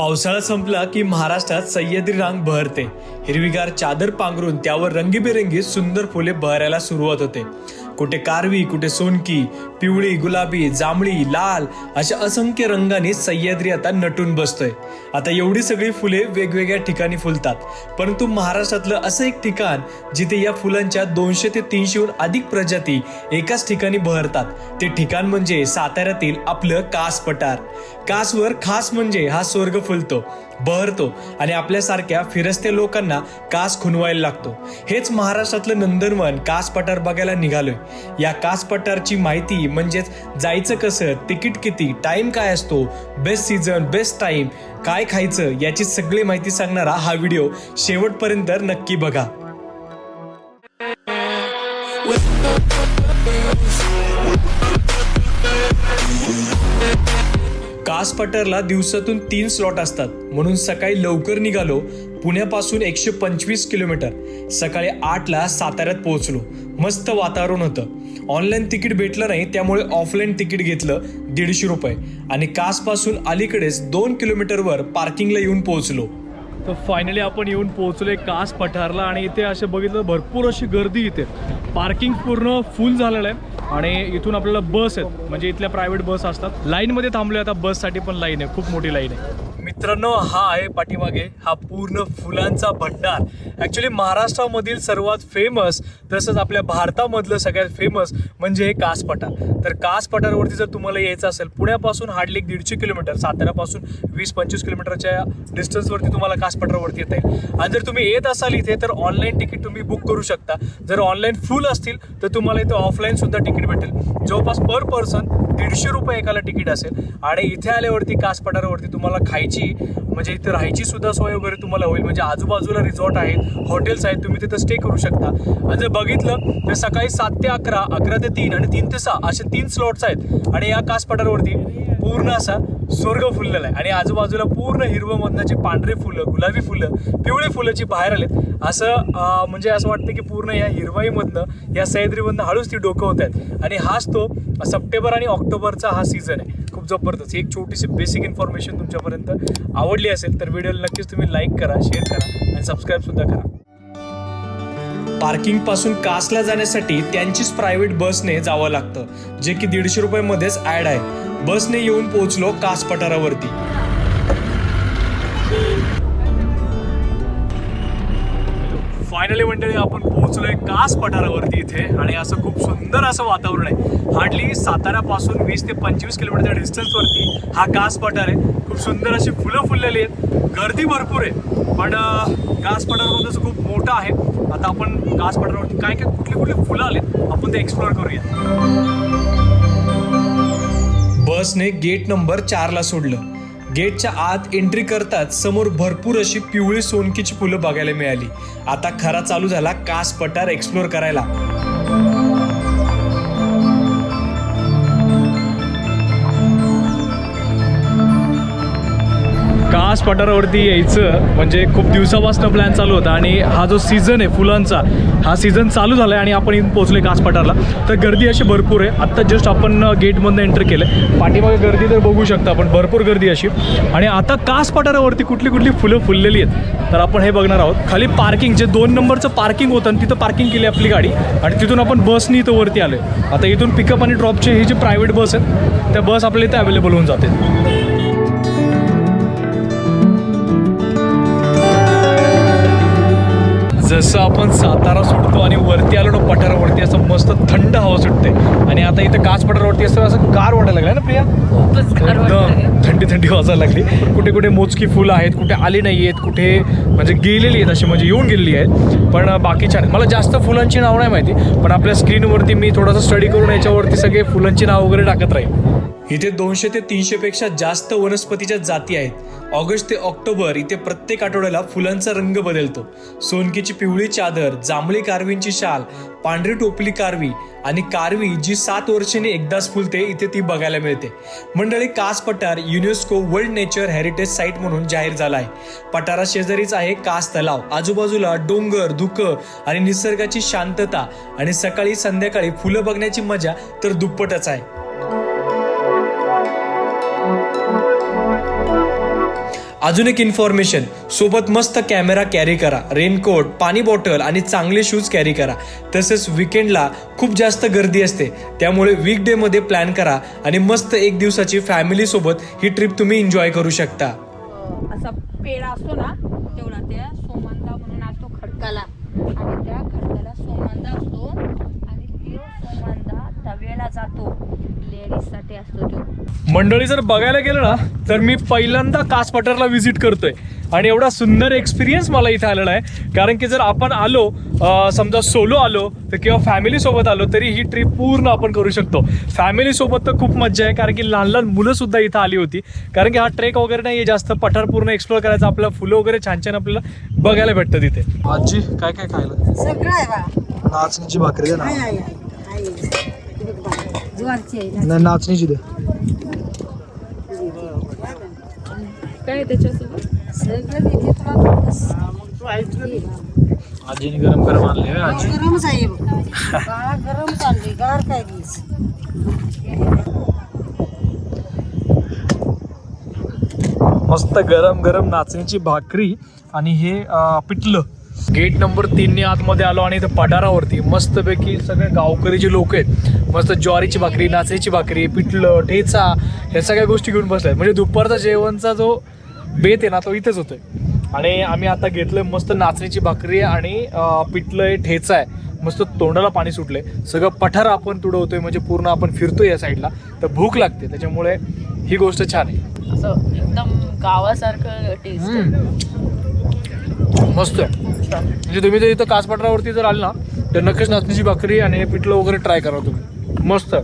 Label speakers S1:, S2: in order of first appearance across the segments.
S1: पावसाळा संपला की महाराष्ट्रात सह्याद्री रांग बहरते. हिरवीगार चादर पांघरून त्यावर रंगीबेरंगी सुंदर फुले बहरायला सुरुवात होते. कुठे कारवी कुठे सोनकी पिवळी गुलाबी जांभळी लाल अशा असंख्य रंगांनी सह्याद्री आता नटून बसतोय. आता एवढी सगळी फुले वेगवेगळ्या ठिकाणी फुलतात. परंतु महाराष्ट्रातलं असं एक ठिकाण जिथे या फुलांच्या दोनशे ते तीनशेहून अधिक प्रजाती एकाच ठिकाणी बहरतात. ते ठिकाण म्हणजे साताऱ्यातील आपलं कास पठार कासवर खास म्हणजे हा स्वर्ग फुलतो. बहरतो आणि आपल्यासारख्या फिरस्ते लोकांना कास खुनवायला लागतो. हेच महाराष्ट्रातलं नंदनवन कास पठार बघायला निघालोय. या कास पठारची माहिती म्हणजेच जायचं कसं तिकीट किती टाईम काय असतो बेस्ट सीझन बेस्ट टाईम काय खायचं याची सगळी माहिती सांगणारा हा व्हिडिओ शेवटपर्यंत नक्की बघा. फास्ट पटरला दिवसातून तीन स्लॉट असतात. म्हणून सकाळी लवकर निघालो. पुण्यापासून एकशे पंचवीस किलोमीटर. सकाळी आठला साताऱ्यात पोहोचलो. मस्त वातावरण होतं. ऑनलाईन तिकीट भेटलं नाही त्यामुळे ऑफलाईन तिकीट घेतलं दीडशे रुपये. आणि कासपासून अलीकडेच दोन किलोमीटरवर पार्किंगला येऊन पोहोचलो. तर फायनली आपण येऊन पोहोचलोय कास पठारला आणि इथे असे बघितलं भरपूर अशी गर्दी इथे. पार्किंग पूर्ण फुल झालेलं आहे आणि इथून आपल्याला बस आहेत. म्हणजे इथल्या प्रायव्हेट बस असतात. लाईनमध्ये थांबले आता बससाठी पण लाईन आहे. खूप मोठी लाईन आहे. मित्रांनो हा आहे पाठीमागे हा पूर्ण फुलांचा भंडार. ॲक्च्युली महाराष्ट्रामधील सर्वात फेमस तसंच आपल्या भारतामधलं सगळ्यात फेमस म्हणजे हे कास पठार. तर कास पठारवरती जर तुम्हाला यायचं असेल पुण्यापासून हार्डली एक दीडशे किलोमीटर साताऱ्यापासून वीस पंचवीस किलोमीटरच्या डिस्टन्सवरती तुम्हाला कास पठारवरती येता येईल. आणि जर तुम्ही येत असाल इथे तर ऑनलाईन तिकीट तुम्ही बुक करू शकता. जर ऑनलाईन फुल असतील तर तुम्हाला इथे ऑफलाईनसुद्धा तिकीट भेटेल. जवळपास पर पर्सन दीडशे रुपये एकाला तिकीट असेल. आणि इथे आल्यावरती कास पठारावरती तुम्हाला खायची म्हणजे इथे राहायची सुद्धा सोय वगैरे तुम्हाला होईल. म्हणजे आजूबाजूला रिसॉर्ट आहेत हॉटेल्स आहेत तुम्ही तिथं स्टे करू शकता. आणि जर बघितलं तर सकाळी सात ते अकरा अकरा ते तीन आणि तीन ते सहा असे तीन स्लॉट्स आहेत. आणि या कासपठारावरती पूर्ण असा स्वर्ग फुललेला आहे. आणि आजूबाजूला पूर्ण हिरवं मधनाचे पांढरे फुलं गुलाबी फुलं पिवळे फुलं जी बाहेर आलेत. असं म्हणजे असं वाटतं की पूर्ण या हिरवाईमधनं या सह्याद्रीमधनं हळूच ती डोकं होत आहेत. आणि हाच तो सप्टेंबर आणि ऑक्टोबरचा हा सीझन आहे. खूप जबरदस्त. एक छोटीशी बेसिक इन्फॉर्मेशन तुमच्यापर्यंत आवडली असेल तर व्हिडिओला नक्कीच तुम्ही लाईक करा शेअर करा आणि सबस्क्राईब सुद्धा करा. पार्किंगपासून कासला जाण्यासाठी त्यांचीच प्रायव्हेट बसने जावं लागतं जे की दीडशे रुपयामध्येच ऍड आहे. बसने येऊन पोहोचलो कास पठारावरती. फायनली मंडळी आपण पोहोचलोय कास पठारावरती इथे आणि असं खूप सुंदर असं वातावरण आहे. हार्डली साताऱ्यापासून वीस ते पंचवीस किलोमीटर डिस्टन्सवरती हा कास पठार आहे. खूप सुंदर अशी फुलं फुललेली आहेत. गर्दी भरपूर आहे पण कास कास पठारामध्ये खूप मोठं आहे. आता आपण कास पठारावरती काय काय कुठली कुठली फुलं आलेत आपण ते एक्सप्लोअर करूया. बसने गेट नंबर चारला सोडलं. गेटच्या आत एंट्री करताच समोर भरपूर अशी पिवळी सोनकीची फुलं बघायला मिळाली. आता खरा चालू झाला कास पठार एक्सप्लोअर करायला. कास पठारावरती यायचं म्हणजे खूप दिवसापासून प्लॅन चालू होता आणि हा जो सीझन आहे फुलांचा हा सीझन चालू झाला आहे आणि आपण इथून पोहोचले कास पठारला. तर गर्दी अशी भरपूर आहे. आत्ता जस्ट आपण गेटमधनं एंटर केलं पाठीमागे गर्दी तर बघू शकता आपण भरपूर गर्दी अशी. आणि आता कास पठारावरती कुठली कुठली फुलं फुललेली आहेत तर आपण हे बघणार आहोत. खाली पार्किंग जे दोन नंबरचं पार्किंग होतं आणि तिथं पार्किंग केली आपली गाडी. आणि तिथून आपण बसनी इथं वरती आलो आता इथून पिकअप आणि ड्रॉपचे हे जे प्रायव्हेट बस आहेत त्या बस आपल्या इथे अवेलेबल होऊन जाते जसं आपण सातारा सुटतो आणि वरती आलो ना पठारावरती असं मस्त थंड हवा सुटते. आणि आता इथं काच पठारावरती असं असं गार वाटायला लागलं ना प्रिया? थंडी थंडी वाजायला लागली. कुठे कुठे मोजकी फुलं आहेत कुठे आली नाही आहेत कुठे म्हणजे गेलेली आहेत अशी म्हणजे येऊन गेलेली आहेत. पण बाकी छान. मला जास्त फुलांची नाव नाही माहिती पण आपल्या स्क्रीनवरती मी थोडासा स्टडी करून याच्यावरती सगळे फुलांची नाव वगैरे टाकत राहील इथे दोनशे ते तीनशे पेक्षा जास्त वनस्पतीच्या जाती आहेत. ऑगस्ट ते ऑक्टोबर इथे प्रत्येक आठवड्याला फुलांचा रंग बदलतो. सोनकीची पिवळी चादर जांभळी कारवींची शाल पांढरी टोपली कारवी आणि कारवी जी सात वर्षांनी एकदाच फुलते इथे ती बघायला मिळते. मंडळी Kas Pathar UNESCO world nature heritage site म्हणून जाहीर झाला आहे. पठारा शेजारीच आहे कास तलाव. आजूबाजूला डोंगर धुकं आणि निसर्गाची शांतता आणि सकाळी संध्याकाळी फुलं बघण्याची मजा तर दुप्पटच आहे. अजून एक इन्फॉर्मेशन सोबत मस्त कॅमेरा कॅरी करा. रेनकोट पाणी बॉटल आणि चांगले शूज कॅरी करा. तसेच विकेंडला खूप जास्त गर्दी असते. त्यामुळे वीकडे मध्ये प्लॅन करा आणि मस्त एक दिवसाची फॅमिली सोबत ही ट्रिप तुम्ही एन्जॉय करू शकता.
S2: असा पेढा असतो ना तेवढा त्या सोमांदा म्हणून असतो खडकाला. आणि त्या खडकाला सोमांदा असतो. आणि तो तव्याला जातो. लेडीजसाठी असतो तो.
S1: मंडळी जर बघायला गेलं ना तर मी पहिल्यांदा कास पठारला व्हिजिट करतोय. आणि एवढा सुंदर एक्सपिरियन्स मला इथे आलेला आहे. कारण की जर आपण आलो समजा सोलो आलो तर किंवा फॅमिली सोबत आलो तरी ही ट्रिप पूर्ण आपण करू शकतो. फॅमिली सोबत तर खूप मजा आहे कारण की लहान लहान मुलं सुद्धा इथं आली होती. कारण की हा ट्रेक वगैरे नाही जास्त पठार पूर्ण एक्सप्लोर करायचा आपलं फुलं वगैरे छान छान आपल्याला बघायला भेटतं तिथे आजी काय काय खायला?
S3: सगळं आहे बा.
S1: नाचणीची भाकरी
S3: आहे. ज्वारीची.
S1: नाही नाचणीची दे
S2: काय त्याच्यासोबत
S3: सगळं देते तुला.
S1: आजीने गरम गरम आणले आजी
S3: गरमच आहे बघ. गरम चालली गार काय
S1: मस्त गरम गरम नाचणीची भाकरी आणि हे अं, पिठलं गेट नंबर तीनने आतमध्ये आलो आणि इथं पठारावरती मस्तपैकी सगळे गावकरी जे लोक आहेत मस्त ज्वारीची भाकरी नाचणीची भाकरी पिठलं ठेचा ह्या सगळ्या गोष्टी घेऊन बसल्यात म्हणजे दुपारचा जेवणचा जो बेत आहे ना तो इथेच होतोय. आणि आम्ही आता घेतलं मस्त नाचणीची भाकरी आणि पिठलं आहे ठेचा आहे. मस्त तोंडाला पाणी सुटले सगळं पठार आपण तुडवतोय म्हणजे पूर्ण आपण फिरतोय या साईडला तर भूक लागते त्याच्यामुळे ही गोष्ट छान आहे.
S2: असं एकदम गावासारखं टेस्ट
S1: मस्त आहे. म्हणजे तुम्ही जर इथं कासपटरावरती जर आले ना तर नक्कीच नाचणीची भाकरी आणि पिठलं वगैरे ट्राय करा तुम्ही. मस्त.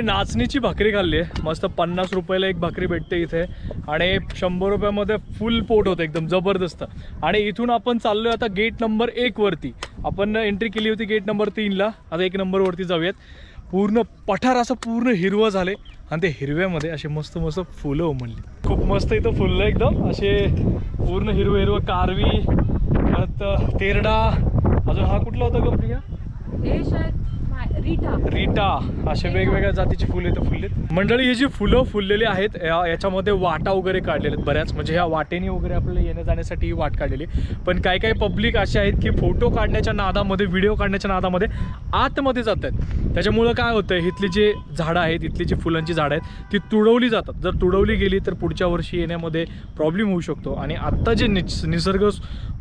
S1: आहे. नाचणीची भाकरी खाल्ली आहे. मस्त पन्नास रुपयाला एक भाकरी भेटते इथे. आणि शंभर रुपयामध्ये फुल पोट होतं एकदम जबरदस्त. आणि इथून आपण चाललोय आता गेट नंबर एकवरती आपण एंट्री केली होती गेट नंबर तीनला आता एक नंबरवरती जाऊयात. पूर्ण पठार असं पूर्ण हिरवं झाले आणि ते हिरव्यामध्ये असे मस्त मस्त फुलं उमलली. खूप मस्त इथं फुललं एकदम. असे पूर्ण हिरवं हिरवं कारवी परत तेरडा. अजून हा कुठला होता
S2: कंपनी रीठा
S1: रीटा. असे वेगवेगळ्या जातीची फुले इथं फुललेत. मंडळी ही जी फुलं फुललेली आहेत याच्यामध्ये वाटा वगैरे काढलेले आहेत बऱ्याच. म्हणजे ह्या वाटेने वगैरे आपल्याला येण्या जाण्यासाठी ही वाट काढलेली. पण काही काही पब्लिक असे आहेत की फोटो काढण्याच्या नादामध्ये व्हिडिओ काढण्याच्या नादामध्ये आतमध्ये जात आहेत त्याच्यामुळं काय होतं इथली जे झाडं आहेत इथली जी फुलांची झाडं आहेत ती तुडवली जातात. जर तुडवली गेली तर पुढच्या वर्षी येण्यामध्ये प्रॉब्लेम होऊ शकतो. आणि आत्ता जे निस निसर्ग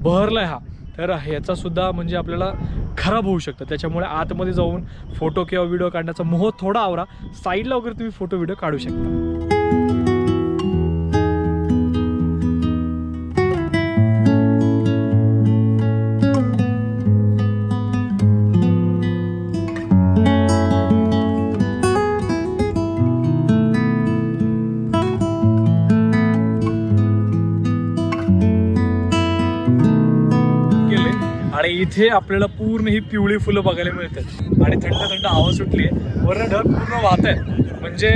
S1: बहरला हा तर ह्याचासुद्धा म्हणजे आपल्याला खराब होऊ शकतं. त्याच्यामुळे आतमध्ये जाऊन फोटो किंवा व्हिडिओ काढण्याचा मोह थोडा आवरा. साईडला वगैरे तुम्ही फोटो व्हिडिओ काढू शकता. इथे आपल्याला पूर्ण ही पिवळी फुलं बघायला मिळतात. आणि थंड थंड हवा सुटली आहे. वरनं ढग पूर्ण वाहत आहे म्हणजे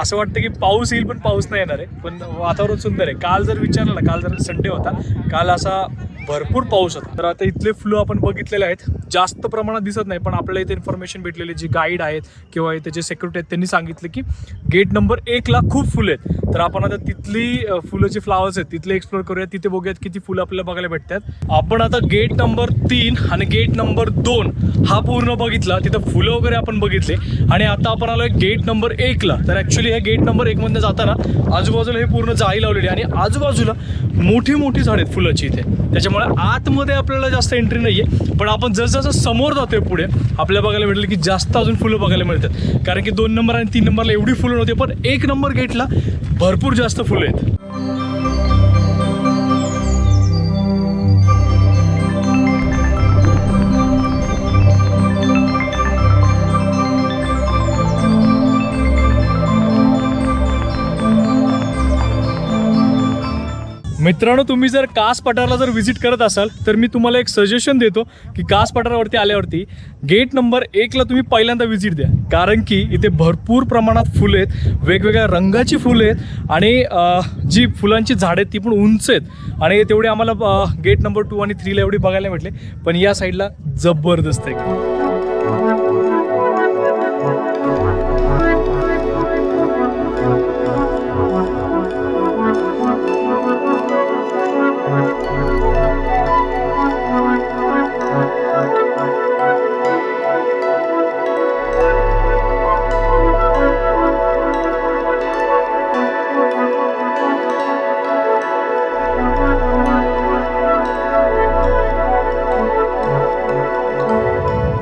S1: असं वाटतं की पाऊस येईल पण पाऊस नाही येणार आहे. पण वातावरण सुंदर आहे. काल जर विचारलं ना काल जर संडे होता. काल असा भरपूर पाऊस होता तर आता इथले फुलं आपण बघितलेले आहेत. जास्त प्रमाणात दिसत नाही पण आपल्याला इथे इन्फॉर्मेशन भेटलेली जी गाईड आहेत किंवा इथे जे सेक्युरिटी आहेत त्यांनी सांगितलं की गेट नंबर एकला खूप फुलं आहेत. तर आपण आता तिथली फुलं जी फ्लावर्स आहेत तिथले एक्सप्लोर करूया तिथे बघूयात किती फुलं आपल्याला बघायला भेटतात. आपण आता गेट नंबर तीन आणि गेट नंबर दोन हा पूर्ण बघितला. तिथं फुलं वगैरे आपण बघितले. आणि आता आपण आलोय गेट नंबर एकला तर ऍक्च्युली हे गेट नंबर एक मध्ये जाताना आजूबाजूला हे पूर्ण जाळी लावलेली आहे. आणि आजूबाजूला मोठी मोठी झाड आहेत फुलाची इथे. त्याच्यामुळे आतमध्ये आपल्याला जास्त एंट्री नाहीये. पण आपण जसजसं समोर जातोय पुढे आपल्याला बघायला भेटलं की जास्त अजून फुलं बघायला मिळतात. कारण की दोन नंबर आणि तीन नंबरला एवढी फुलं नव्हती पण एक नंबर गेटला भरपूर जास्त फुलं आहेत. मित्रांनो तुम्ही जर कास पठारला जर व्हिजिट करत असाल तर मी तुम्हाला एक सजेशन देतो की कास पठारावरती आल्यावरती गेट नंबर एकला तुम्ही पहिल्यांदा व्हिजिट द्या. कारण की इथे भरपूर प्रमाणात फुलं आहेत वेगवेगळ्या रंगाची फुलं आहेत आणि जी फुलांची झाडं आहेत ती पण उंच आहेत. आणि तेवढे आम्हाला गेट नंबर टू आणि थ्रीला एवढी बघायला भेटले. पण या साईडला जबरदस्त आहे.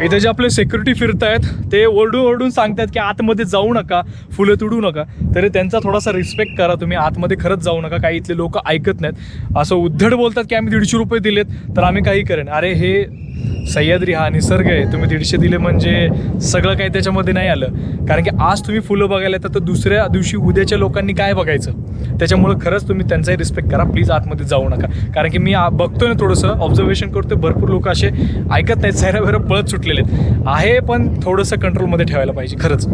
S1: इथे जे आपले सेक्युरिटी आहेत ते ओरडून ओरडून सांगतात की आतमध्ये जाऊ नका फुलं तुडू नका. तरी त्यांचा थोडासा रिस्पेक्ट करा तुम्ही आतमध्ये खरंच जाऊ नका काही इथले लोक ऐकत नाहीत. असं उद्धड बोलतात की आम्ही दीडशे रुपये दिलेत तर आम्ही काही करेन. अरे हे सह्याद्री हा निसर्ग आहे. तुम्ही दीडशे दिले म्हणजे सगळं काही त्याच्यामध्ये नाही आलं. कारण की आज तुम्ही फुलं बघायला येतात तर दुसऱ्या दिवशी उद्याच्या लोकांनी काय बघायचं? त्याच्यामुळे खरंच तुम्ही त्यांचाही रिस्पेक्ट करा. प्लीज आतमध्ये जाऊ नका. कारण की मी बघतो बघतोय ना थोडंसं ऑब्झर्वेशन करतोय. भरपूर लोक असे ऐकत नाहीत सैरा पळत सुटलेले आहेत. आहे पण थोडंसं कंट्रोलमध्ये ठेवायला पाहिजे खरंच.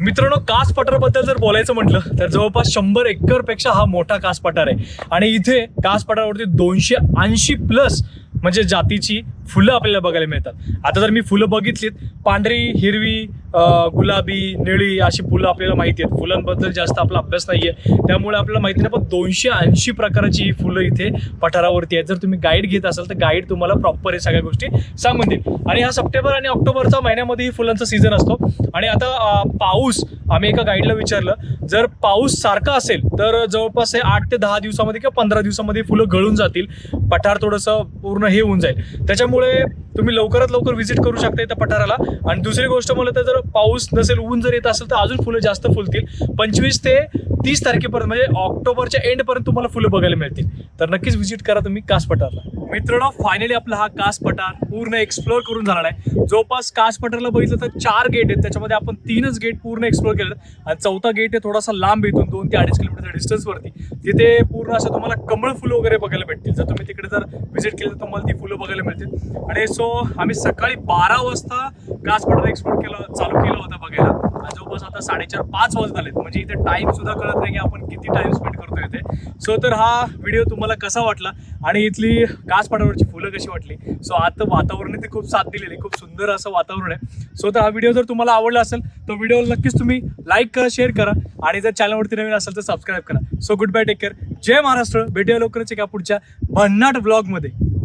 S1: मित्रांनो कास पठाराबद्दल जर बोलायचं म्हटलं तर जवळपास शंभर एकरपेक्षा हा मोठा कास पठार आहे. आणि इथे कास पठारावरती दोनशे ऐंशी प्लस म्हणजे जातीची फुलं आपल्याला बघायला मिळतात. आता जर मी फुलं बघितलीत पांढरी हिरवी गुलाबी निळी अशी फुलं आपल्याला माहिती आहेत. फुलांबद्दल जास्त आपला अभ्यास नाही आहे त्यामुळे आपल्याला माहिती नाही पण दोनशे ऐंशी प्रकारची ही फुलं इथे पठारावरती आहेत. जर तुम्ही गाईड घेत असाल तर गाईड तुम्हाला प्रॉपर हे सगळ्या गोष्टी सांगून देईल. आणि हा सप्टेंबर आणि ऑक्टोबरचा महिन्यामध्ये ही फुलांचा सीझन असतो. आणि आता पाऊस आम्ही एका गाईडला विचारलं जर पाऊस सारखा असेल तर जवळपास हे आठ ते दहा दिवसामध्ये किंवा पंधरा दिवसामध्ये फुलं गळून जातील. पठार थोडंसं पूर्ण हे होऊन जाईल. त्याच्यामुळे तुम्ही लवकरात लवकर व्हिजिट करू शकता इथं पठाराला. आणि दुसरी गोष्ट म्हणलं तर जर पाऊस नसेल ऊन जर येत असेल तर अजून फुलं जास्त फुलतील. पंचवीस ते तीस तारखेपर्यंत म्हणजे ऑक्टोबरच्या एंडपर्यंत तुम्हाला फुलं बघायला मिळतील. तर नक्कीच व्हिजिट करा तुम्ही कास पठारला मित्रांनो फायनली आपला हा कास पठार पूर्ण एक्सप्लोर करून झाला आहे. जवळपास कास पठारला बघितलं तर चार गेट आहेत. त्याच्यामध्ये आपण तीनच गेट पूर्ण एक्सप्लोर केलं आणि चौथा गेट आहे थोडासा लांब इथून दोन ते अडीच किलोमीटर डिस्टन्सवरती तिथे पूर्ण असं तुम्हाला कमळ फुलं वगैरे बघायला भेटतील. जर तुम्ही तिकडे जर व्हिजिट केलं तर तुम्हाला ती फुलं बघायला मिळतील. आणि सो आम्ही सकाळी बारा वाजता कास पठार एक्सप्लोर केलं चालू केलं होतं बघायला. आणि जवळपास आता साडेचार पाच वाजत आलेत. म्हणजे इथे टाइम सुद्धा कळत नाही की आपण किती टाइम स्पेंड करतोय इथे. सो तर हा व्हिडिओ तुम्हाला कसा वाटला? आणि इथली कास फुलं कशी वाटली? सो आता वातावरण ते खूप साथ दिलेली खूप सुंदर असं वातावरण आहे. सो तर हा व्हिडिओ जर तुम्हाला आवडला असेल तर व्हिडिओ नक्कीच तुम्ही लाईक करा शेअर करा. आणि जर चॅनलवरती नवीन असेल तर सबस्क्राईब करा. So good bye take care जय महाराष्ट्र. भेटूया लवकरच एका पुढच्या भन्नाट ब्लॉगमध्ये